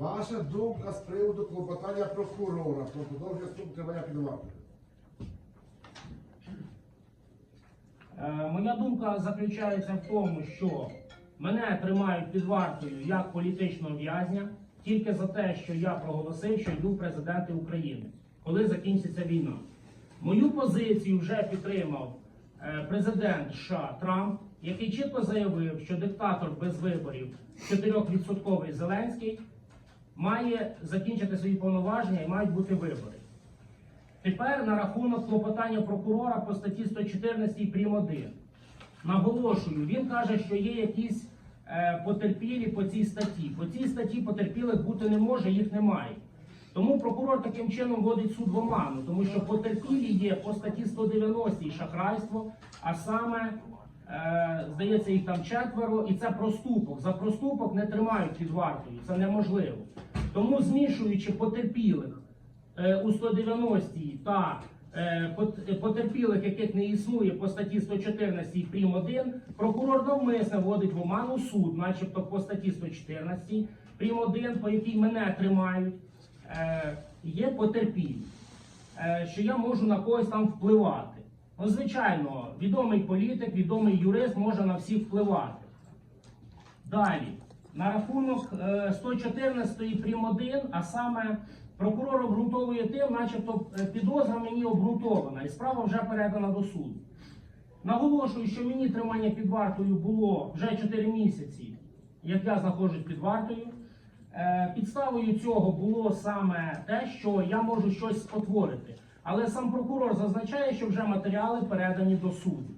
Ваша думка з приводу клопотання прокурора про продовження строку тримання під. Е, Моя думка заключається в тому, що мене тримають під вартою як політичного в'язня тільки за те, що я проголосив, що йду в президенти України, коли закінчиться війна. Мою позицію вже підтримав е, президент США Трамп, який чітко заявив, що диктатор без виборів 4% Зеленський має закінчити свої повноваження і мають бути вибори. Тепер на рахунок клопотання прокурора по статті 114 прим. 1. Наголошую, він каже, що є якісь е, потерпілі по цій статті. По цій статті потерпілих бути не може, їх немає. Тому прокурор таким чином вводить суд в оману, тому що потерпілі є по статті 190 шахрайство, а саме, здається, їх там четверо, і це проступок. За проступок не тримають під вартою, це неможливо. Тому змішуючи потерпілих е, у 190 та е, потерпілих, яких не існує по статті 114 прим. 1, прокурор навмисно вводить в оману суд, начебто по статті 114 прим. 1, по якій мене тримають, е, є потерпілі, е, що я можу на когось там впливати. Ну, звичайно, відомий політик, відомий юрист може на всіх впливати. Далі, на рахунок е, 114 прим. 1, а саме прокурор обґрунтовує тим, начебто е, підозра мені обґрунтована, і справа вже передана до суду. Наголошую, що мені тримання під вартою було вже 4 місяці, як я знаходжусь під вартою. Е, Підставою цього було саме те, що я можу щось спотворити. Але сам прокурор зазначає, що вже матеріали передані до суду.